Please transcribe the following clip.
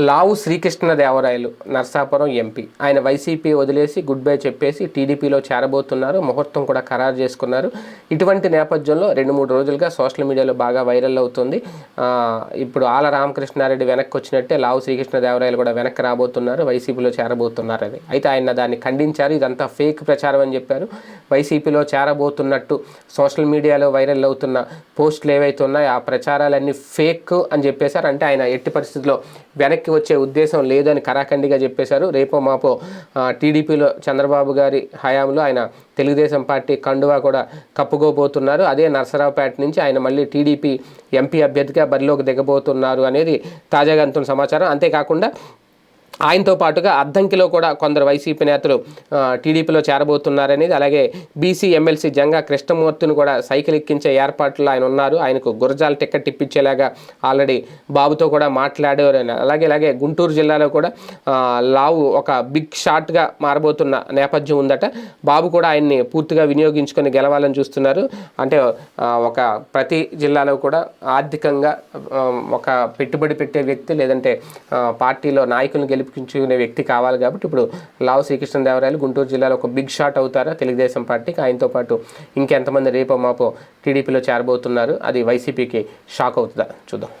లావు Srikrishnadevarayalu Narsapuram MP. ఆయన YCP వదిలేసి goodbye చెప్పేసి టీడీపీలో చేరబోతున్నారు. ముహూర్తం కూడా ఖరారు చేసుకున్నారు. ఇటువంటి నేపథ్యంలో రెండు మూడు రోజులుగా సోషల్ మీడియాలో బాగా వైరల్ అవుతుంది. ఇప్పుడు ఆల రామకృష్ణారెడ్డి వెనక్కి వచ్చినట్టే లావు శ్రీకృష్ణదేవరాయలు కూడా వెనక్కి రాబోతున్నారు. వైసీపీలో చేరబోతున్నారు అది అయితే ఆయన దాన్ని ఖండించారు. ఇదంతా ఫేక్ ప్రచారం అని చెప్పారు. వైసీపీలో చేరబోతున్నట్టు సోషల్ మీడియాలో వైరల్ అవుతున్న పోస్టులు ఏవైతే ఉన్నాయో ఆ ప్రచారాలన్నీ ఫేక్ అని చెప్పేశారు. అంటే ఆయన ఎట్టి పరిస్థితుల్లో వెనక్కి వచ్చే ఉద్దేశం లేదని కరాఖండిగా చెప్పేశారు. రేపో మాపో టీడీపీలో చంద్రబాబు గారి హయాంలో ఆయన తెలుగుదేశం పార్టీ కండువా కూడా కప్పుకోబోతున్నారు. అదే నర్సరావుపేట నుంచి ఆయన మళ్ళీ టీడీపీ ఎంపీ అభ్యర్థిగా బరిలోకి దిగబోతున్నారు అనేది తాజాగా అంత సమాచారం. అంతేకాకుండా ఆయనతో పాటుగా అద్దంకిలో కూడా కొందరు వైసీపీ నేతలు టీడీపీలో చేరబోతున్నారనేది అలాగే బీసీ ఎమ్మెల్సీ జంగా కృష్ణమూర్తిని కూడా సైకిల్ ఎక్కించే ఏర్పాట్లు ఆయన ఉన్నారు. ఆయనకు గురజాల టికెట్ ఇప్పించేలాగా ఆల్రెడీ బాబుతో కూడా మాట్లాడారు. అలాగే అలాగే గుంటూరు జిల్లాలో కూడా లావు ఒక బిగ్ షాట్గా మారబోతున్న నేపథ్యం ఉందట. బాబు కూడా ఆయన్ని పూర్తిగా వినియోగించుకొని గెలవాలని చూస్తున్నారు. అంటే ఒక ప్రతి జిల్లాలో కూడా ఆర్థికంగా ఒక పెట్టుబడి పెట్టే వ్యక్తి లేదంటే పార్టీలో నాయకులను గెలిపించుకునే వ్యక్తి కావాలి కాబట్టి ఇప్పుడు లావు శ్రీకృష్ణదేవరాయలు గుంటూరు జిల్లాలో ఒక బిగ్ షాట్ అవుతారా? తెలుగుదేశం పార్టీకి ఆయనతో పాటు ఇంకెంతమంది రేపో మాపో టీడీపీలో చేరబోతున్నారు? అది వైసీపీకి షాక్ అవుతుందా? చూద్దాం.